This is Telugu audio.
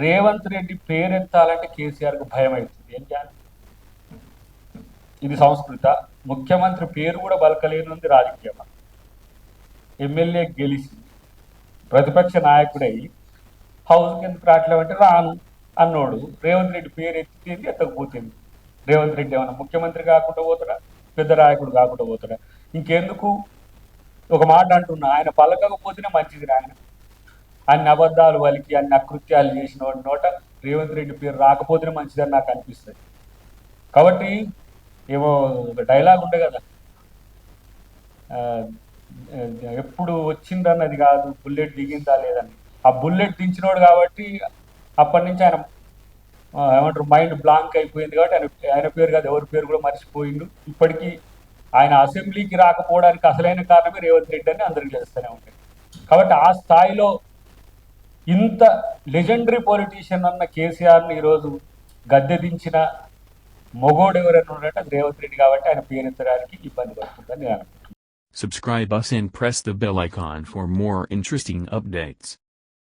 రేవంత్ రెడ్డి పేరెత్తాలంటే కేసీఆర్కు భయం అవుతుంది ఏం చేయాలి? ఇది సంస్కృత. ముఖ్యమంత్రి పేరు కూడా బలకలేనుంది రాజకీయం. ఎమ్మెల్యే గెలిచి ప్రతిపక్ష నాయకుడై హౌస్కి ఎందుకు రావట్లేమంటే రాను అన్నోడు. రేవంత్ రెడ్డి పేరు ఎత్తింది ఎత్తకపోతుంది? రేవంత్ రెడ్డి ఏమన్నా ముఖ్యమంత్రి కాకుండా పోతాడా? పెద్ద నాయకుడు కాకుండా పోతాడా? ఇంకెందుకు? ఒక మాట అంటున్నా. ఆయన పలకకపోతేనే మంచిది ఆయన. అన్ని అబద్ధాలు వలికి అన్ని అకృత్యాలు చేసిన వాడి నోట రేవంత్ రెడ్డి పేరు రాకపోతేనే మంచిదని నాకు అనిపిస్తుంది. కాబట్టి ఏమో ఒక డైలాగ్ ఉండే కదా. ఎప్పుడు వచ్చిందన్నది కాదు బుల్లెట్ దిగిందా లేదని ఆ బుల్లెట్ దించినోడు కాబట్టి అప్పటి నుంచి ఆయన ఏమంటారు మైండ్ బ్లాంక్ అయిపోయింది కాబట్టి ఆయన ఆయన పేరు కాదు ఎవరి పేరు కూడా మర్చిపోయిండు. ఇప్పటికీ ఆయన అసెంబ్లీకి రాకపోవడానికి అసలైన కారణమే రేవంత్ రెడ్డి అని అందరికి తెలుస్తూనే ఉంటాయి కాబట్టి ఆ స్థాయిలో ఇంత లెజెండరీ పొలిటీషియన్ అన్న కేసీఆర్ని ఈరోజు గద్దెదించిన మొగోడు ఎవరైనా ఉన్నారంటే అది రేవంత్ రెడ్డి కాబట్టి ఆయన పేరెత్తడానికి ఇబ్బంది పడుతుందని నేను అనుకుంటున్నాను Subscribe us and press the bell icon for more interesting updates.